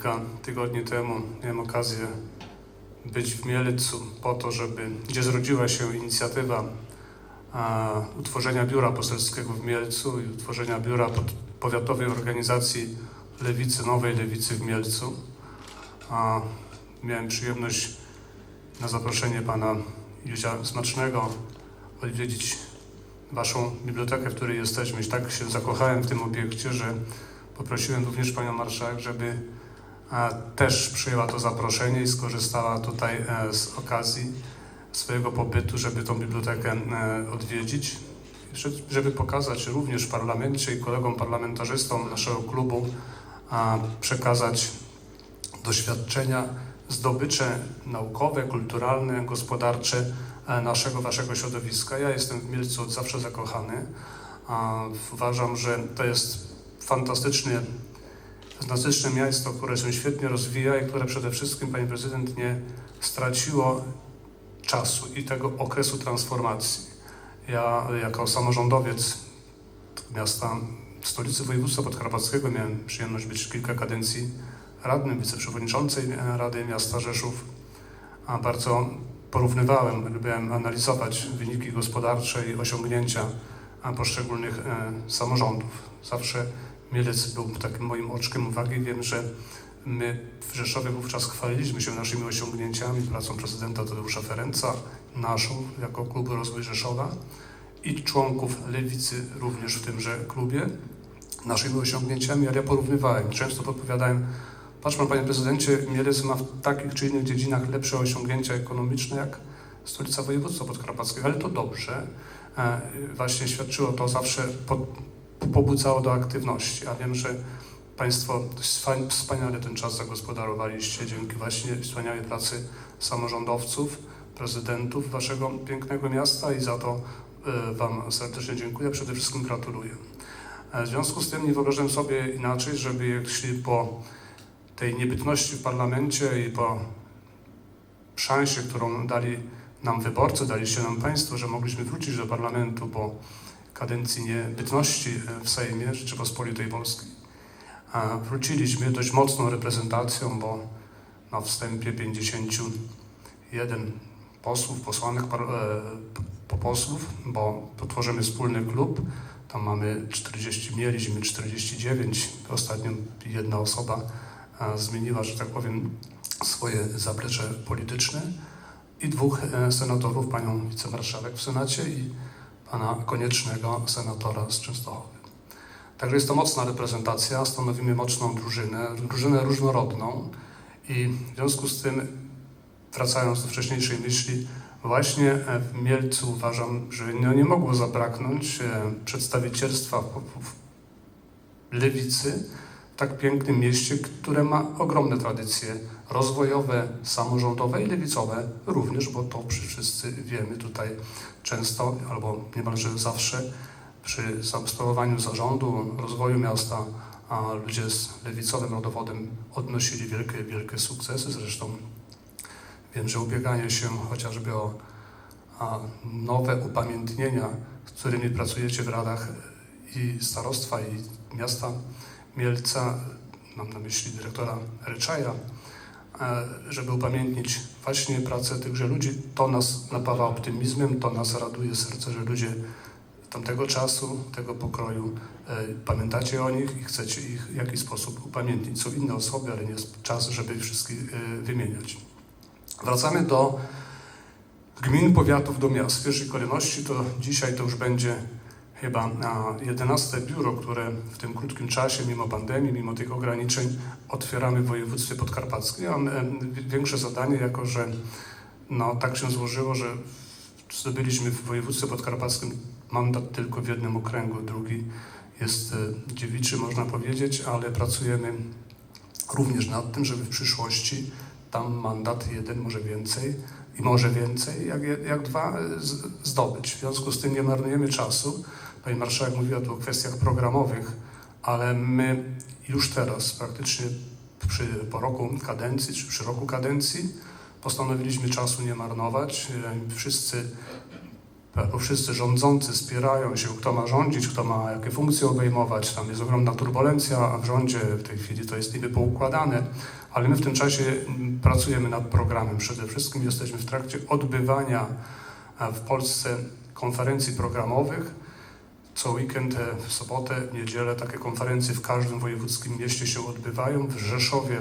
kilka tygodni temu miałem okazję być w Mielcu po to, żeby, gdzie zrodziła się inicjatywa a, utworzenia biura poselskiego w Mielcu i utworzenia biura pod, powiatowej organizacji Lewicy, Nowej Lewicy w Mielcu. A, miałem przyjemność na zaproszenie pana Józia Smacznego odwiedzić waszą bibliotekę, w której jesteśmy. I tak się zakochałem w tym obiekcie, że poprosiłem również panią marszałek, żeby też przyjęła to zaproszenie i skorzystała tutaj e, z okazji swojego pobytu, żeby tą bibliotekę e, odwiedzić, żeby pokazać również w parlamencie i kolegom parlamentarzystom naszego klubu, przekazać doświadczenia, zdobycze naukowe, kulturalne, gospodarcze e, naszego, waszego środowiska. Ja jestem w Mielcu od zawsze zakochany. Uważam, że to jest fantastyczny, fantastyczne miasto, które się świetnie rozwija i które przede wszystkim, Pani Prezydent, nie straciło czasu i tego okresu transformacji. Ja jako samorządowiec miasta, stolicy województwa podkarpackiego miałem przyjemność być kilka kadencji radnym, wiceprzewodniczącej Rady Miasta Rzeszów, a bardzo porównywałem, lubiłem analizować wyniki gospodarcze i osiągnięcia poszczególnych e, samorządów. Zawsze Mielec był takim moim oczkiem uwagi. Wiem, że my w Rzeszowie wówczas chwaliliśmy się naszymi osiągnięciami, pracą prezydenta Tadeusza Ferenca, naszą jako Klubu Rozwój Rzeszowa i członków Lewicy również w tymże klubie, naszymi osiągnięciami, ale ja porównywałem, często podpowiadałem, patrz pan panie prezydencie, Mielec ma w takich czy innych dziedzinach lepsze osiągnięcia ekonomiczne jak stolica województwa podkarpackiego, ale to dobrze. E, Właśnie świadczyło to zawsze, po, pobudzało do aktywności, a wiem, że Państwo wspaniale ten czas zagospodarowaliście dzięki właśnie wspaniałej pracy samorządowców, prezydentów Waszego pięknego miasta i za to e, Wam serdecznie dziękuję, przede wszystkim gratuluję. E, W związku z tym nie wyobrażam sobie inaczej, żeby jeśli po tej niebytności w parlamencie i po szansie, którą dali nam wyborcy, daliście nam Państwo, że mogliśmy wrócić do parlamentu po kadencji niebytności e, w Sejmie Rzeczypospolitej Polskiej. Wróciliśmy dość mocną reprezentacją, bo na wstępie 51 posłów, posłanek, posłów, bo tworzymy wspólny klub. Tam mamy 40, mieliśmy 49. Ostatnio jedna osoba e, zmieniła, że tak powiem, swoje zaplecze polityczne i dwóch e, senatorów, panią wicemarszałek w Senacie i pana koniecznego senatora z Częstochowy. Także jest to mocna reprezentacja, stanowimy mocną drużynę, drużynę różnorodną i w związku z tym, wracając do wcześniejszej myśli, właśnie w Mielcu uważam, że no nie mogło zabraknąć e, przedstawicielstwa lewicy tak pięknym mieście, które ma ogromne tradycje rozwojowe, samorządowe i lewicowe również, bo to wszyscy wiemy tutaj często albo niemalże zawsze przy sprawowaniu zarządu, rozwoju miasta, a ludzie z lewicowym rodowodem odnosili wielkie, wielkie sukcesy. Zresztą wiem, że ubieganie się chociażby o nowe upamiętnienia, z którymi pracujecie w radach i starostwa i miasta Mielca, mam na myśli dyrektora Ryczaja, e, żeby upamiętnić właśnie pracę tychże ludzi. To nas napawa optymizmem, to nas raduje serce, że ludzie tamtego czasu, tego pokroju, e, pamiętacie o nich i chcecie ich w jakiś sposób upamiętnić. Są inne osoby, ale nie jest czas, żeby ich wszystkich e, wymieniać. Wracamy do gmin, powiatów, do miast. W pierwszej kolejności to dzisiaj to już będzie chyba a, 11 biuro, które w tym krótkim czasie, mimo pandemii, mimo tych ograniczeń, otwieramy w województwie podkarpackim. Ja mam e, większe zadanie, jako że no, tak się złożyło, że zdobyliśmy w województwie podkarpackim mandat tylko w jednym okręgu, drugi jest e, dziewiczy, można powiedzieć, ale pracujemy również nad tym, żeby w przyszłości tam mandat jeden, może więcej i może więcej, jak, jak dwa e, zdobyć. W związku z tym nie marnujemy czasu. Pani marszałek mówiła tu o kwestiach programowych, ale my już teraz praktycznie przy, po roku kadencji, czy przy roku kadencji postanowiliśmy czasu nie marnować. E, Wszyscy wszyscy rządzący spierają się, kto ma rządzić, kto ma jakie funkcje obejmować. Tam jest ogromna turbulencja w rządzie, w tej chwili to jest niby poukładane, ale my w tym czasie pracujemy nad programem. Przede wszystkim jesteśmy w trakcie odbywania e, w Polsce konferencji programowych. Co weekend, e, w sobotę, w niedzielę takie konferencje w każdym wojewódzkim mieście się odbywają. W Rzeszowie,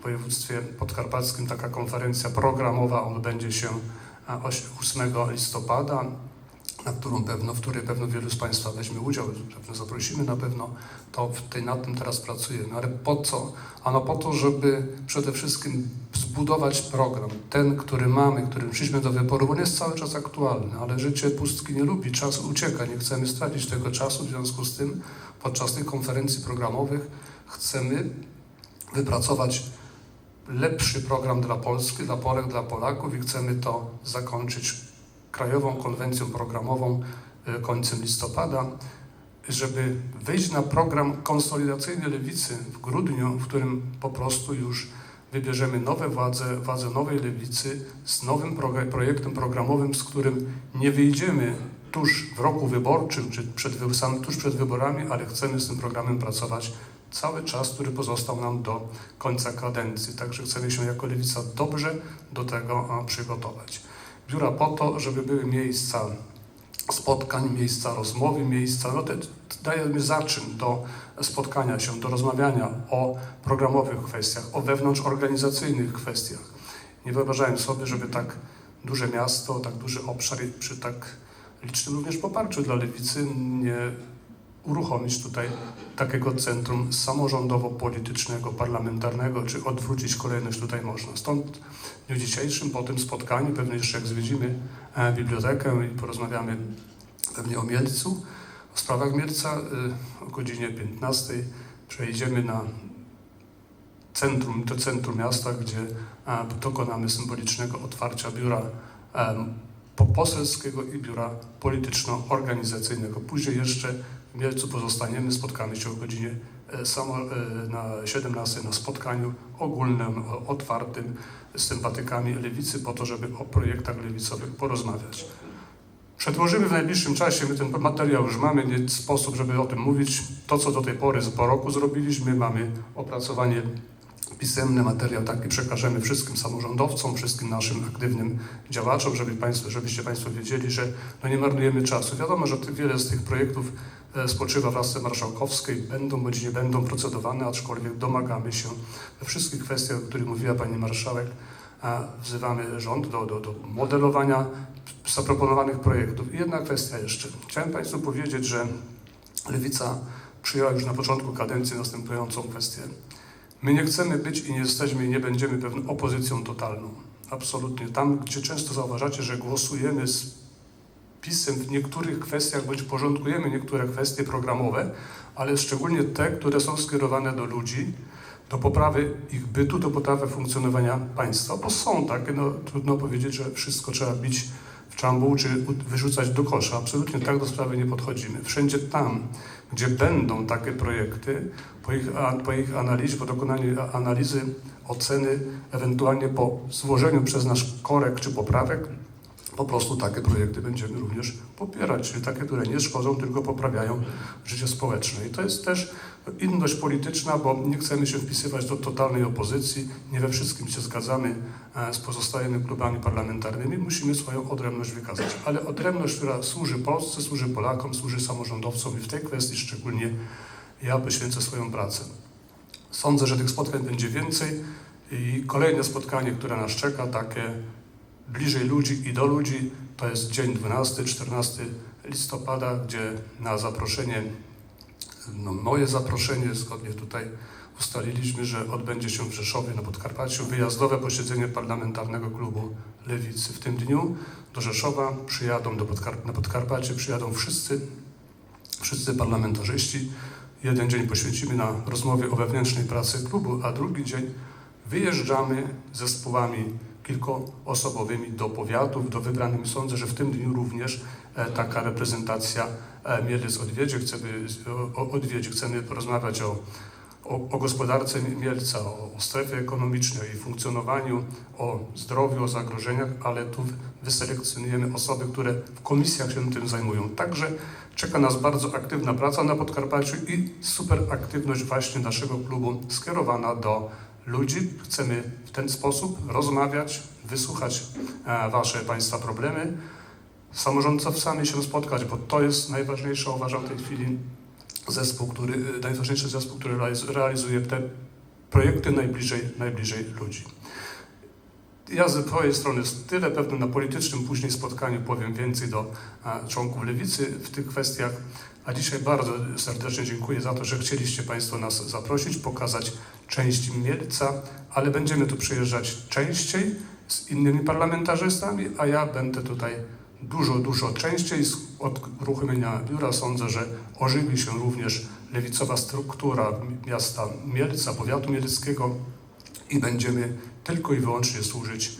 w województwie podkarpackim, taka konferencja programowa odbędzie się e, oś- 8 listopada, na którą pewno, w której pewno wielu z Państwa weźmie udział, pewno zaprosimy na pewno, to w tej, nad tym teraz pracujemy. Ale po co? Ano po to, żeby przede wszystkim zbudować program, ten, który mamy, którym przyszliśmy do wyboru, bo on jest cały czas aktualny, ale życie pustki nie lubi, czas ucieka, nie chcemy stracić tego czasu, w związku z tym podczas tych konferencji programowych chcemy wypracować lepszy program dla Polski, dla Polek, dla Polaków i chcemy to zakończyć Krajową Konwencją Programową e, końcem listopada, żeby wyjść na program konsolidacyjny Lewicy w grudniu, w którym po prostu już wybierzemy nowe władze, władze nowej Lewicy z nowym projektem programowym, z którym nie wyjdziemy tuż w roku wyborczym, czy przed, sam tuż przed wyborami, ale chcemy z tym programem pracować cały czas, który pozostał nam do końca kadencji. Także chcemy się jako Lewica dobrze do tego przygotować. Biura po to, żeby były miejsca spotkań, miejsca rozmowy, miejsca, no te, dajemy zaczyn do spotkania się, do rozmawiania o programowych kwestiach, o wewnątrzorganizacyjnych kwestiach. Nie wyobrażałem sobie, żeby tak duże miasto, tak duży obszar przy tak licznym również poparciu dla lewicy nie uruchomić tutaj takiego centrum samorządowo-politycznego, parlamentarnego, czy odwrócić kolejność tutaj można. Stąd w dniu dzisiejszym, po tym spotkaniu, pewnie jeszcze jak zwiedzimy e, bibliotekę i porozmawiamy pewnie o Mielcu, o sprawach Mielca, y, o godzinie 15 przejdziemy na centrum, do centrum miasta, gdzie e, dokonamy symbolicznego otwarcia biura poselskiego i biura polityczno-organizacyjnego. Później jeszcze w Mielcu pozostaniemy, spotkamy się o godzinie e, samo, e, na 17 na spotkaniu ogólnym, o- otwartym z sympatykami lewicy po to, żeby o projektach lewicowych porozmawiać. Przedłożymy w najbliższym czasie, my ten materiał już mamy, nie sposób, żeby o tym mówić. To, co do tej pory po roku zrobiliśmy, mamy opracowanie pisemny materiał taki przekażemy wszystkim samorządowcom, wszystkim naszym aktywnym działaczom, żeby państwo, żebyście Państwo wiedzieli, że no nie marnujemy czasu. Wiadomo, że wiele z tych projektów e, spoczywa w lasce marszałkowskiej, będą bądź nie będą procedowane, aczkolwiek domagamy się we wszystkich kwestiach, o których mówiła Pani Marszałek, wzywamy rząd do, do, do modelowania zaproponowanych projektów. I jedna kwestia jeszcze. Chciałem Państwu powiedzieć, że Lewica przyjęła już na początku kadencji następującą kwestię. My nie chcemy być i nie jesteśmy i nie będziemy pewną opozycją totalną. Absolutnie. Tam, gdzie często zauważacie, że głosujemy z PiSem w niektórych kwestiach, bądź porządkujemy niektóre kwestie programowe, ale szczególnie te, które są skierowane do ludzi, do poprawy ich bytu, do poprawy funkcjonowania państwa, bo są takie, no trudno powiedzieć, że wszystko trzeba bić czambuł czy wyrzucać do kosza. Absolutnie tak do sprawy nie podchodzimy. Wszędzie tam, gdzie będą takie projekty, po ich, po ich analizie, po dokonaniu analizy, oceny, ewentualnie po złożeniu przez nasz korek czy poprawek, po prostu takie projekty będziemy również popierać, czyli takie, które nie szkodzą, tylko poprawiają życie społeczne. I to jest też inność polityczna, bo nie chcemy się wpisywać do totalnej opozycji, nie we wszystkim się zgadzamy e, z pozostałymi klubami parlamentarnymi, musimy swoją odrębność wykazać. Ale odrębność, która służy Polsce, służy Polakom, służy samorządowcom i w tej kwestii szczególnie ja poświęcę swoją pracę. Sądzę, że tych spotkań będzie więcej i kolejne spotkanie, które nas czeka, takie bliżej ludzi i do ludzi, to jest dzień 12-14 listopada, gdzie na zaproszenie, no moje zaproszenie, zgodnie tutaj ustaliliśmy, że odbędzie się w Rzeszowie na Podkarpaciu wyjazdowe posiedzenie parlamentarnego klubu Lewicy. W tym dniu do Rzeszowa przyjadą do Podkar- na Podkarpacie, przyjadą wszyscy, wszyscy parlamentarzyści. Jeden dzień poświęcimy na rozmowie o wewnętrznej pracy klubu, a drugi dzień wyjeżdżamy zespołami kilkuosobowymi do powiatów, do wybranych. Sądzę, że w tym dniu również e, taka reprezentacja e, Mielec odwiedzi. Chcemy, odwiedzi. Chcemy porozmawiać o, o, o gospodarce Mielca, o, o strefie ekonomicznej, o jej funkcjonowaniu, o zdrowiu, o zagrożeniach, ale tu wyselekcjonujemy osoby, które w komisjach się tym zajmują. Także czeka nas bardzo aktywna praca na Podkarpaciu i super aktywność właśnie naszego klubu skierowana do ludzi. Chcemy w ten sposób rozmawiać, wysłuchać e, Wasze Państwa problemy, samorządowcami się spotkać, bo to jest najważniejsze, uważam w tej chwili, zespół, który, najważniejszy zespół, który realiz- realizuje te projekty najbliżej, najbliżej ludzi. Ja z mojej strony tyle, pewnie na politycznym później spotkaniu powiem więcej do członków Lewicy w tych kwestiach, a dzisiaj bardzo serdecznie dziękuję za to, że chcieliście Państwo nas zaprosić, pokazać część Mielca, ale będziemy tu przyjeżdżać częściej z innymi parlamentarzystami, a ja będę tutaj dużo, dużo częściej. Z- uruchomienia biura sądzę, że ożywi się również lewicowa struktura miasta Mielca, powiatu mieleckiego i będziemy tylko i wyłącznie służyć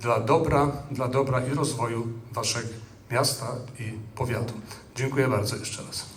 dla dobra, dla dobra i rozwoju Waszego miasta i powiatu. Dziękuję bardzo jeszcze raz.